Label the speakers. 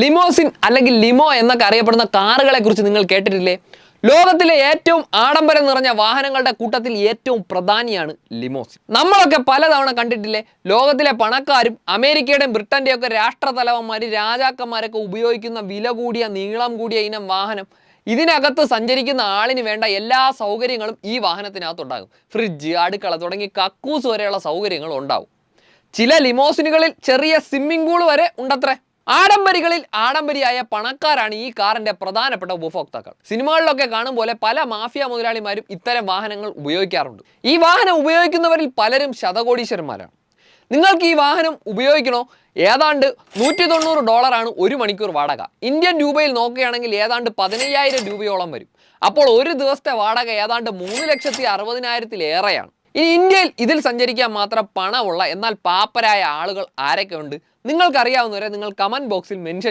Speaker 1: Limousine അല്ലെങ്കിൽ limo എന്നൊക്കെ അറിയപ്പെടുന്ന കാറുകളെ കുറിച്ച് നിങ്ങൾ കേട്ടിട്ടില്ലേ? ലോകത്തിലെ ഏറ്റവും ആഡംബരം നിറഞ്ഞ വാഹനങ്ങളുടെ കൂട്ടത്തിൽ ഏറ്റവും പ്രധാനിയാണ് ലിമോസിൻ. നമ്മളൊക്കെ പലതവണ കണ്ടിട്ടില്ലേ? ലോകത്തിലെ പണക്കാരും അമേരിക്കയുടെയും ബ്രിട്ടന്റെയും ഒക്കെ രാഷ്ട്രതലവന്മാർ രാജാക്കന്മാരൊക്കെ ഉപയോഗിക്കുന്ന വില കൂടിയ നീളം കൂടിയ ഇനം വാഹനം ഇതിനകത്ത് സഞ്ചരിക്കുന്ന ആളിന് വേണ്ട എല്ലാ സൗകര്യങ്ങളും ഈ വാഹനത്തിനകത്തുണ്ടാകും. ഫ്രിഡ്ജ് അടുക്കള തുടങ്ങി കക്കൂസ് വരെയുള്ള സൗകര്യങ്ങൾ ഉണ്ടാവും. ചില ലിമോസിനുകളിൽ ചെറിയ സ്വിമ്മിംഗ് പൂൾ വരെ ഉണ്ടത്രേ. ആഡംബരികളിൽ ആഡംബരിയായ പണക്കാരാണ് ഈ കാറിന്റെ പ്രധാനപ്പെട്ട ഉപഭോക്താക്കൾ. സിനിമകളിലൊക്കെ കാണും പോലെ പല മാഫിയ മുതലാളിമാരും ഇത്തരം വാഹനങ്ങൾ ഉപയോഗിക്കാറുണ്ട്. ഈ വാഹനം ഉപയോഗിക്കുന്നവരിൽ പലരും ശതകോടീശ്വരന്മാരാണ്. നിങ്ങൾക്ക് ഈ വാഹനം ഉപയോഗിക്കണോ? ഏതാണ്ട് നൂറ്റി തൊണ്ണൂറ് ഡോളറാണ് ഒരു മണിക്കൂർ വാടക. ഇന്ത്യൻ രൂപയിൽ നോക്കുകയാണെങ്കിൽ ഏതാണ്ട് പതിനയ്യായിരം രൂപയോളം വരും. അപ്പോൾ ഒരു ദിവസത്തെ വാടക ഏതാണ്ട് മൂന്ന് ലക്ഷത്തി അറുപതിനായിരത്തിലേറെയാണ്. ഇനി ഇന്ത്യയിൽ ഇതിൽ സഞ്ചരിക്കാൻ മാത്രം പണമുള്ള എന്നാൽ പാപ്പരായ ആളുകൾ ആരൊക്കെ ഉണ്ട് നിങ്ങൾക്കറിയാവുന്നവരെ നിങ്ങൾ കമന്റ് ബോക്സിൽ മെൻഷൻ